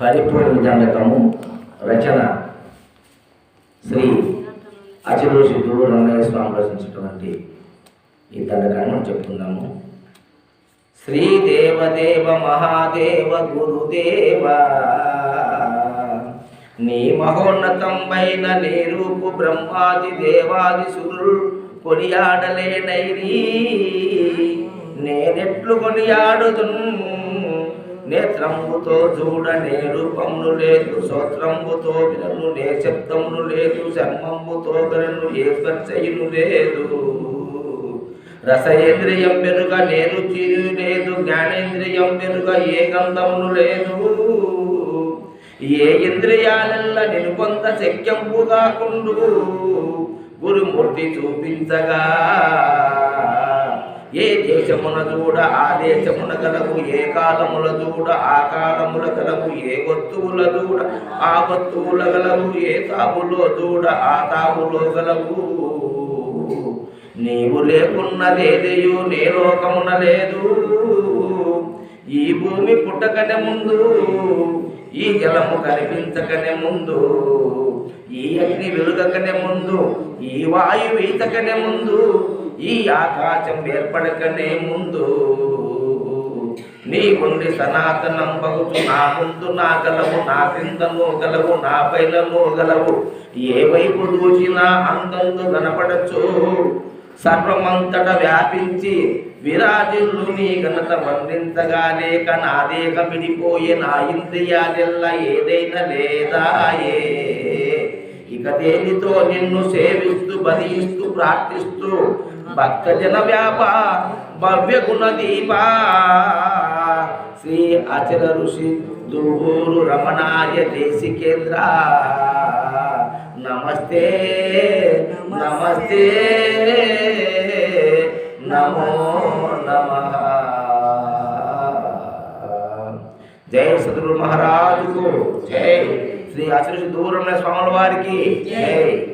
పరిపూర్ణ దండకము రచన శ్రీ అచలోషి గురు రంగయ్య స్వామి రచించినటువంటి ఈ దండకాన్ని మనం చెప్పుకుందాము. శ్రీ దేవదేవ మహాదేవ గురుదేవ నీ మహోన్నతంబైన నీ రూపు బ్రహ్మాది దేవాది సురులు కొనియాడలేనైరి. నేనెట్లు కొనియాడుదును నేత్రంబుతో చూడ రూపములు లేదు శ్రోత్రంబుతో వినలు నే శబ్దములు లేదు చర్మంబుతో గనను ఏ స్పర్శయులు లేదు. రసేంద్రియం పెరుగ నేను చీరు లేదు జ్ఞానేంద్రియం పెరుగ ఏ గంధములు లేదు. ఏ ఇంద్రియాలల్ల నేను కొంత శక్యంపు కాకుండు గురుమూర్తి చూపించగా ఏ దేశమున చూడ ఆ దేశమున గలవు ఏ కాలముల చూడ ఆ కాలముల గలవు ఏ వస్తువుల చూడ ఆ వస్తువుల గలవు ఏ తావులో చూడ ఆ తావులో గలవు నీవు లేకున్నదేదయు నే లోకమున లేదు. ఈ భూమి పుట్టకనే ముందు ఈ జలము కనిపించకనే ముందు ఈ అగ్ని వెలుగకనే ముందు ఈ వాయువు ఈతకనే ముందు ఈ ఆకాశం ఏర్పడకనే ముందు. నీ ఉండి సనాతనం బగుతు నా ముందు నా గలవు నా క్రిందను గలవు నా పైలను గలవు ఏ వైపు దూచినా అందందు కనపడచ్చు. సర్వమంతట వ్యాపించి విరాజిల్లు నీ ఘనత వర్ణించగా లేక నా విడిపోయే నా ఇంద్రియాలెల్లా ఏదైనా లేదాయే ఏ? దేనితో నిన్ను సేవిస్తూ బలిస్తూ ప్రార్థిస్తూ భక్తజన వ్యాప భవ్య గుణ దీపా. శ్రీ అచల ఋషి రమణార్య రమణాయ దేశికేంద్ర నమస్తే నమస్తే నమో నమ. జై సద్గురు మహారాజుకు జై శ్రీ అచల ఋషి స్వాముల వారికి. జై.